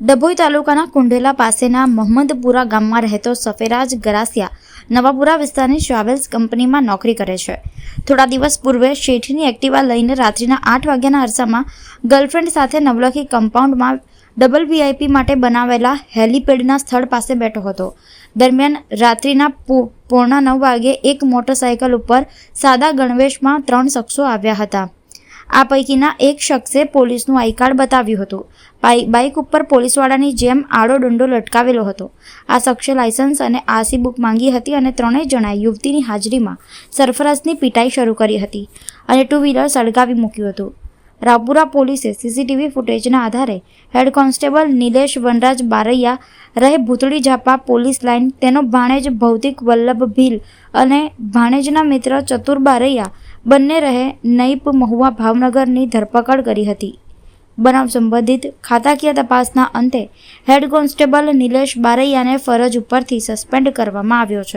ડભોઈ તાલુકાના કુંઢેલા પાસેના મોહમ્મદપુરા ગામમાં રહેતો સફેરાજ ગરાસિયા નવાપુરા વિસ્તારની ટ્રાવેલ્સ કંપનીમાં નોકરી કરે છે. થોડા દિવસ પૂર્વે શેઠની એક્ટિવા લઈને રાત્રિના આઠ વાગ્યાના અરસામાં ગર્લફ્રેન્ડ સાથે નવલખી કમ્પાઉન્ડમાં ડબલ વીઆઈપી માટે બનાવેલા હેલીપેડના સ્થળ પાસે બેઠો હતો. દરમિયાન રાત્રિના પોણા નવ વાગે એક મોટરસાયકલ ઉપર સાદા ગણવેશમાં ત્રણ શખ્સો આવ્યા હતા. આ પૈકીના એક શખ્સે પોલીસનું આઈ કાર્ડ બતાવ્યું હતું. બાઇક ઉપર પોલીસવાળાની જેમ આડો દંડો લટકાવેલો હતો. આ શખ્સે લાયસન્સ અને આરસી બુક માંગી હતી અને ત્રણેય જણાએ યુવતીની હાજરીમાં સરફરાજની પીટાઈ શરૂ કરી હતી અને ટુ વ્હીલર સળગાવી મૂક્યું હતું. રાપુરા પોલીસે સીસીટીવી ફૂટેજના આધારે હેડ કોન્સ્ટેબલ નિલેશ વનરાજ બારૈયા, રહે ભૂતળી ઝાપા પોલીસ લાઇન, તેનો ભાણેજ ભૌતિક વલ્લભ ભીલ અને ભાણેજના મિત્ર ચતુર બારૈયા બંને રહે નૈપ મહુવા ભાવનગરની ધરપકડ કરી હતી. બનાવ સંબંધિત ખાતાકીય તપાસના અંતે હેડ કોન્સ્ટેબલ નિલેશ બારૈયાને ફરજ ઉપરથી સસ્પેન્ડ કરવામાં આવ્યો છે.